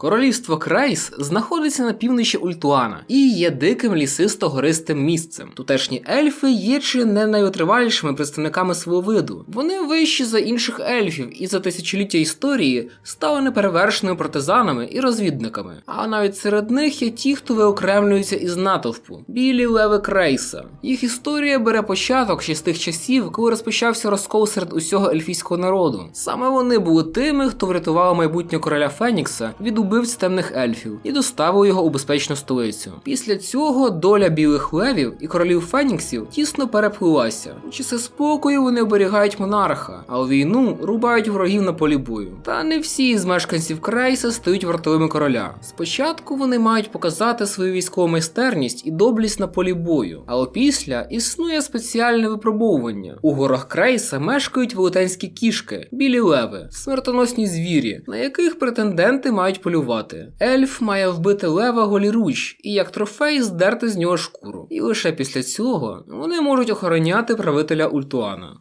Королівство Крайс знаходиться на півночі Ультуана і є диким лісисто-гористим місцем. Тутешні ельфи є чи не найвитривалішими представниками свого виду. Вони вищі за інших ельфів і за тисячоліття історії стали неперевершеними партизанами і розвідниками. А навіть серед них є ті, хто виокремлюється із натовпу білі леви Крейса. Їх історія бере початок ще з тих часів, коли розпочався розкол серед усього ельфійського народу. Саме вони були тими, хто врятував майбутнього короля Фенікса від убивць темних ельфів і доставив його у безпечну столицю. Після цього доля білих левів і королів Феніксів тісно переплилася. У часи спокою вони оберігають монарха, а у війну рубають ворогів на полі бою. Та не всі з мешканців Крейса стають вартовими короля. Спочатку вони мають показати свою військову майстерність і доблість на полі бою, а опісля існує спеціальне випробовування. У горах Крейса мешкають велетенські кішки, білі леви, смертоносні звірі, на яких претенденти мають полювати. Ельф має вбити лева голіруч і як трофей здерти з нього шкуру. І лише після цього вони можуть охороняти правителя Ультуана.